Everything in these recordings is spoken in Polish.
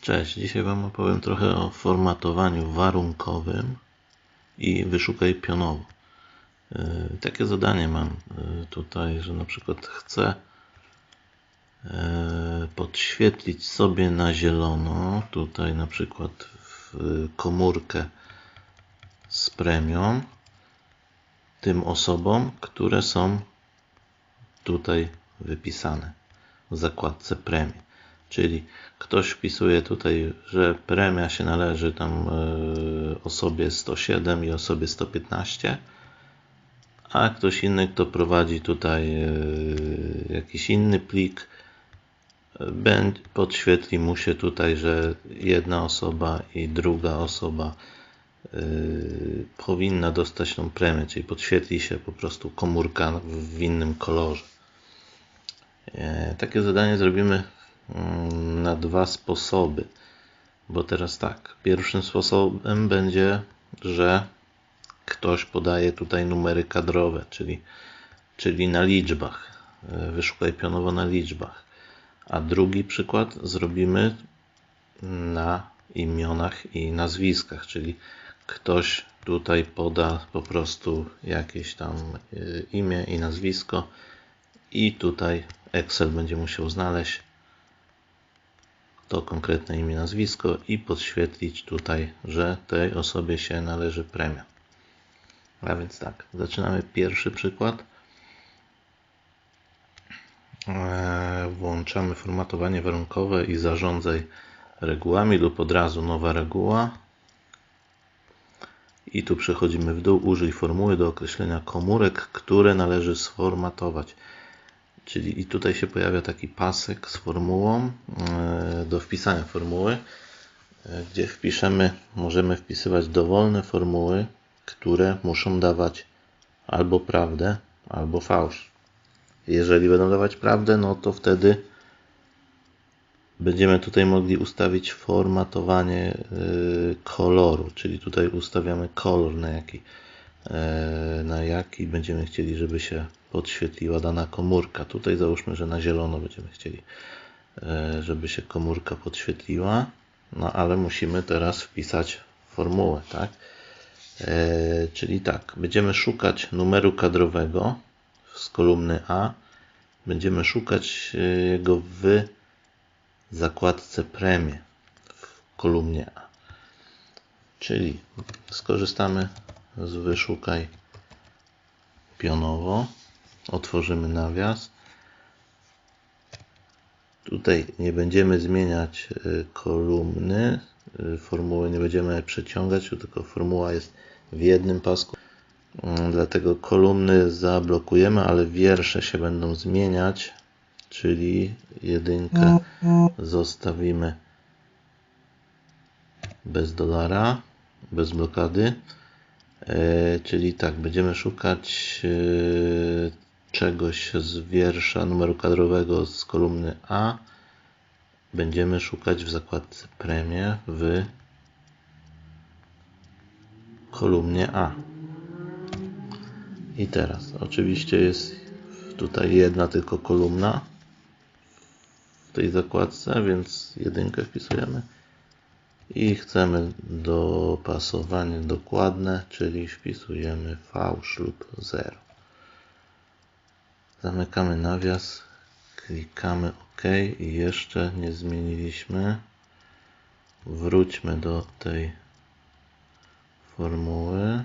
Cześć, dzisiaj Wam opowiem trochę o formatowaniu warunkowym i wyszukaj pionowo. E, takie zadanie mam e, tutaj, że na przykład chcę e, podświetlić sobie na zielono, tutaj na przykład w komórkę z premią, tym osobom, które są tutaj wypisane w zakładce premii. Czyli ktoś wpisuje tutaj, że premia się należy tam e, osobie 107 i osobie 115, a ktoś inny, kto prowadzi tutaj e, jakiś inny plik, podświetli mu się tutaj, że jedna osoba i druga osoba e, powinna dostać tą premię, czyli podświetli się po prostu komórka w innym kolorze. Takie zadanie zrobimy na dwa sposoby. Bo teraz tak, pierwszym sposobem będzie, że ktoś podaje tutaj numery kadrowe, czyli, czyli na liczbach. E, wyszukaj pionowo na liczbach. A drugi przykład zrobimy na imionach i nazwiskach, czyli ktoś tutaj poda po prostu jakieś tam e, imię i nazwisko i tutaj Excel będzie musiał znaleźć to konkretne imię, nazwisko i podświetlić tutaj, że tej osobie się należy premia. A więc tak, zaczynamy pierwszy przykład. E, włączamy formatowanie warunkowe i zarządzaj regułami lub od razu nowa reguła. I tu przechodzimy w dół, użyj formuły do określenia komórek, które należy sformatować. Czyli i tutaj się pojawia taki pasek z formułą e, do wpisania formuły, e, gdzie wpiszemy, możemy wpisywać dowolne formuły, które muszą dawać albo prawdę, albo fałsz. Jeżeli będą dawać prawdę, no to wtedy będziemy tutaj mogli ustawić formatowanie e, koloru, czyli tutaj ustawiamy kolor, na jaki, na jaki będziemy chcieli, żeby się podświetliła dana komórka. Tutaj załóżmy, że na zielono będziemy chcieli, e, żeby się komórka podświetliła. No ale musimy teraz wpisać formułę, tak? E, czyli tak, będziemy szukać numeru kadrowego z kolumny A. Będziemy szukać e, jego w zakładce premie w kolumnie A. Czyli skorzystamy z wyszukaj pionowo otworzymy nawias. Tutaj nie będziemy zmieniać y, kolumny, y, formuły nie będziemy przeciągać, tylko formuła jest w jednym pasku. Mm, dlatego kolumny zablokujemy, ale wiersze się będą zmieniać, czyli jedynkę zostawimy bez dolara, bez blokady. E, czyli tak, będziemy szukać e, czegoś z wiersza numeru kadrowego z kolumny A będziemy szukać w zakładce premie w kolumnie A. I teraz oczywiście jest tutaj jedna tylko kolumna w tej zakładce, więc jedynkę wpisujemy i chcemy dopasowanie dokładne, czyli wpisujemy fałsz lub 0. Zamykamy nawias, klikamy OK i jeszcze nie zmieniliśmy. Wróćmy do tej formuły.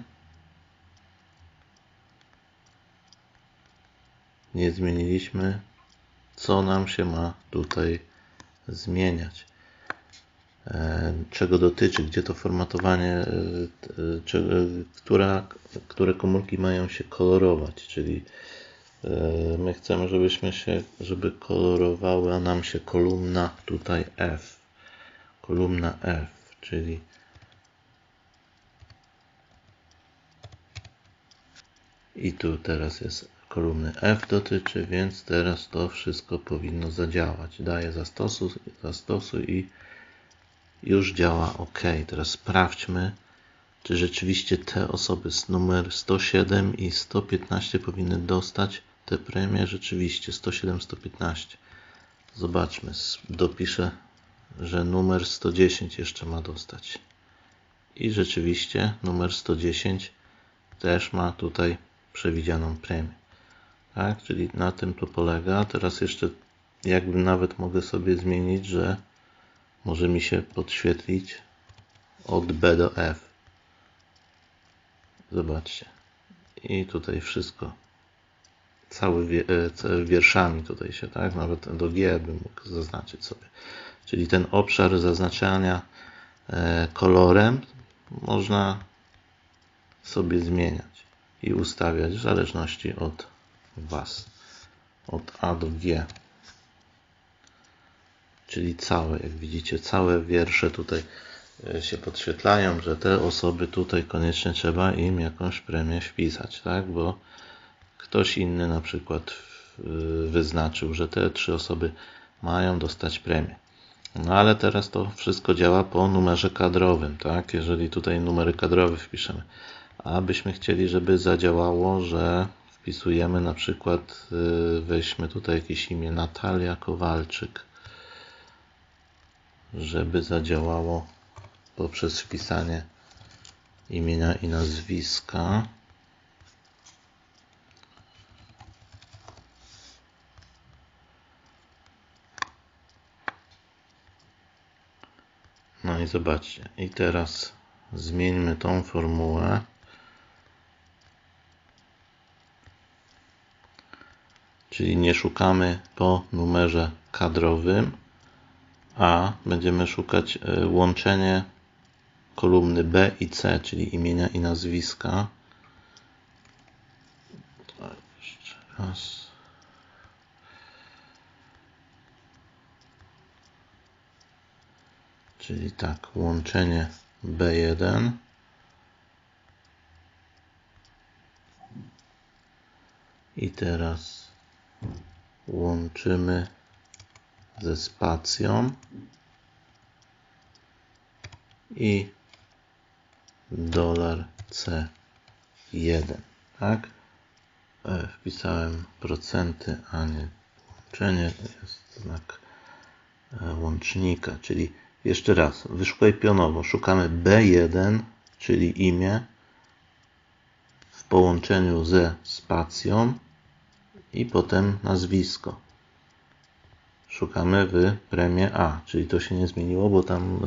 Nie zmieniliśmy, co nam się ma tutaj zmieniać. E, czego dotyczy, gdzie to formatowanie, e, które, które komórki mają się kolorować, czyli E, my chcemy, żebyśmy się, żeby kolorowała nam się kolumna tutaj F. Kolumna F, czyli i tu teraz jest kolumny F dotyczy, więc teraz to wszystko powinno zadziałać. Daję zastosuj, zastosuj i już działa OK. Teraz sprawdźmy, czy rzeczywiście te osoby z numer 107 i 115 powinny dostać te premie rzeczywiście 107-115. Zobaczmy, dopiszę że numer 110 jeszcze ma dostać. I rzeczywiście numer 110 też ma tutaj przewidzianą premię. Tak, czyli na tym to polega. Teraz jeszcze jakby nawet mogę sobie zmienić, że może mi się podświetlić od B do F. Zobaczcie. I tutaj wszystko. Cały e, wierszami tutaj się, tak? Nawet do G bym mógł zaznaczyć sobie. Czyli ten obszar zaznaczania e, kolorem można sobie zmieniać i ustawiać w zależności od Was. Od A do G. Czyli całe, jak widzicie, całe wiersze tutaj e, się podświetlają, że te osoby tutaj koniecznie trzeba im jakąś premię wpisać, tak? Bo ktoś inny na przykład wyznaczył, że te trzy osoby mają dostać premię. No ale teraz to wszystko działa po numerze kadrowym, tak? Jeżeli tutaj numery kadrowe wpiszemy, a byśmy chcieli, żeby zadziałało, że wpisujemy na przykład, y, weźmy tutaj jakieś imię Natalia Kowalczyk, żeby zadziałało poprzez wpisanie imienia i nazwiska. No i zobaczcie. I teraz zmieńmy tą formułę. Czyli nie szukamy po numerze kadrowym, a będziemy szukać e, łączenie kolumny B i C, czyli imienia i nazwiska. Jeszcze raz. Czyli tak, łączenie B1 i teraz łączymy ze spacją. I dolar C1 tak? E, wpisałem procenty a nie łączenie jest znak e, łącznika. Czyli jeszcze raz, wyszukaj pionowo. Szukamy B1, czyli imię w połączeniu ze spacją i potem nazwisko. Szukamy w premię A, czyli to się nie zmieniło, bo tam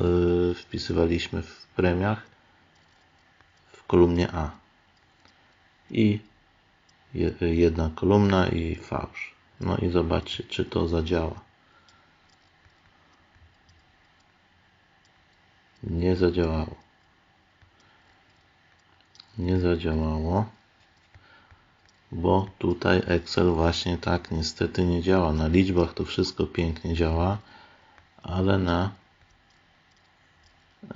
yy, wpisywaliśmy w premiach w kolumnie A. I jedna kolumna i fałsz. No i zobaczcie, czy to zadziała. Nie zadziałało. Nie zadziałało, bo tutaj Excel właśnie tak niestety nie działa. Na liczbach to wszystko pięknie działa, ale na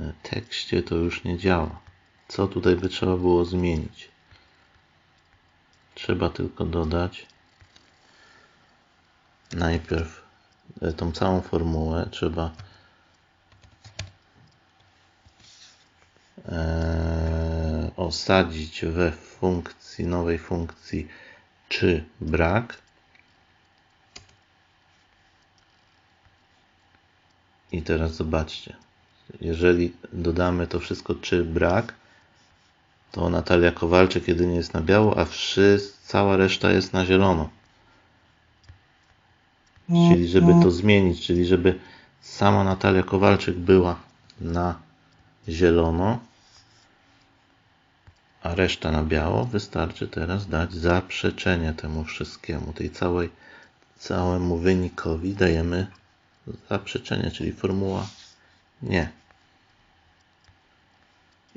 e, tekście to już nie działa. Co tutaj by trzeba było zmienić? Trzeba tylko dodać najpierw e, tą całą formułę trzeba Osadzić we funkcji, nowej funkcji czy brak. I teraz zobaczcie, jeżeli dodamy to wszystko czy brak, to Natalia Kowalczyk jedynie jest na biało, a wszyscy, cała reszta jest na zielono. Czyli żeby to zmienić, czyli żeby sama Natalia Kowalczyk była na zielono, a reszta na biało, wystarczy teraz dać zaprzeczenie temu wszystkiemu, tej całej, całemu wynikowi dajemy zaprzeczenie, czyli formuła nie.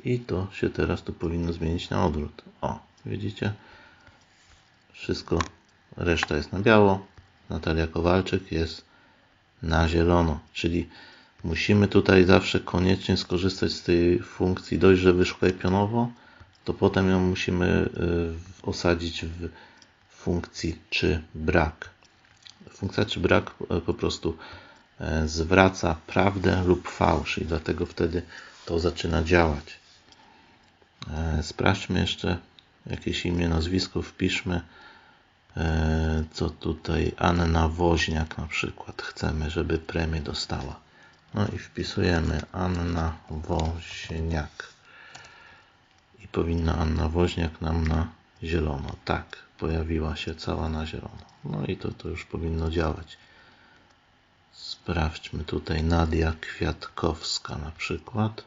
I to się teraz tu powinno zmienić na odwrót. O, widzicie? Wszystko, reszta jest na biało, Natalia Kowalczyk jest na zielono, czyli musimy tutaj zawsze koniecznie skorzystać z tej funkcji dość, że wyszukaj pionowo, to potem ją musimy y, osadzić w funkcji czy brak. Funkcja czy brak y, po prostu y, zwraca prawdę lub fałsz i dlatego wtedy to zaczyna działać. Sprawdźmy jeszcze jakieś imię, nazwisko, wpiszmy co tutaj Anna Woźniak na przykład chcemy, żeby premię dostała. No i wpisujemy Anna Woźniak. I powinna Anna Woźniak nam na zielono. Tak, pojawiła się cała na zielono. No i to, to już powinno działać. Sprawdźmy tutaj Nadia Kwiatkowska na przykład.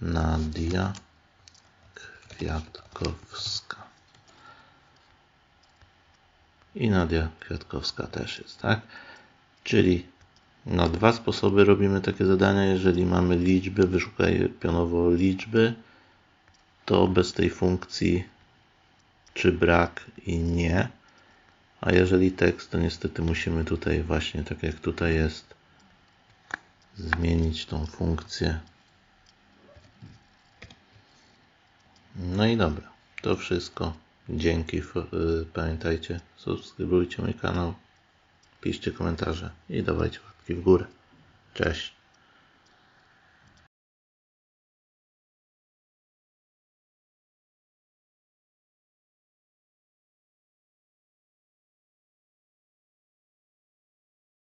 Nadia Kwiatkowska. I Nadia Kwiatkowska też jest, tak? Czyli na dwa sposoby robimy takie zadania. Jeżeli mamy liczby, wyszukaj pionowo liczby, to bez tej funkcji czy brak i nie. A jeżeli tekst, to niestety musimy tutaj właśnie, tak jak tutaj jest, zmienić tą funkcję. No i dobra, to wszystko. Dzięki. y, Pamiętajcie, subskrybujcie mój kanał, piszcie komentarze i dawajcie łapki w górę. Cześć.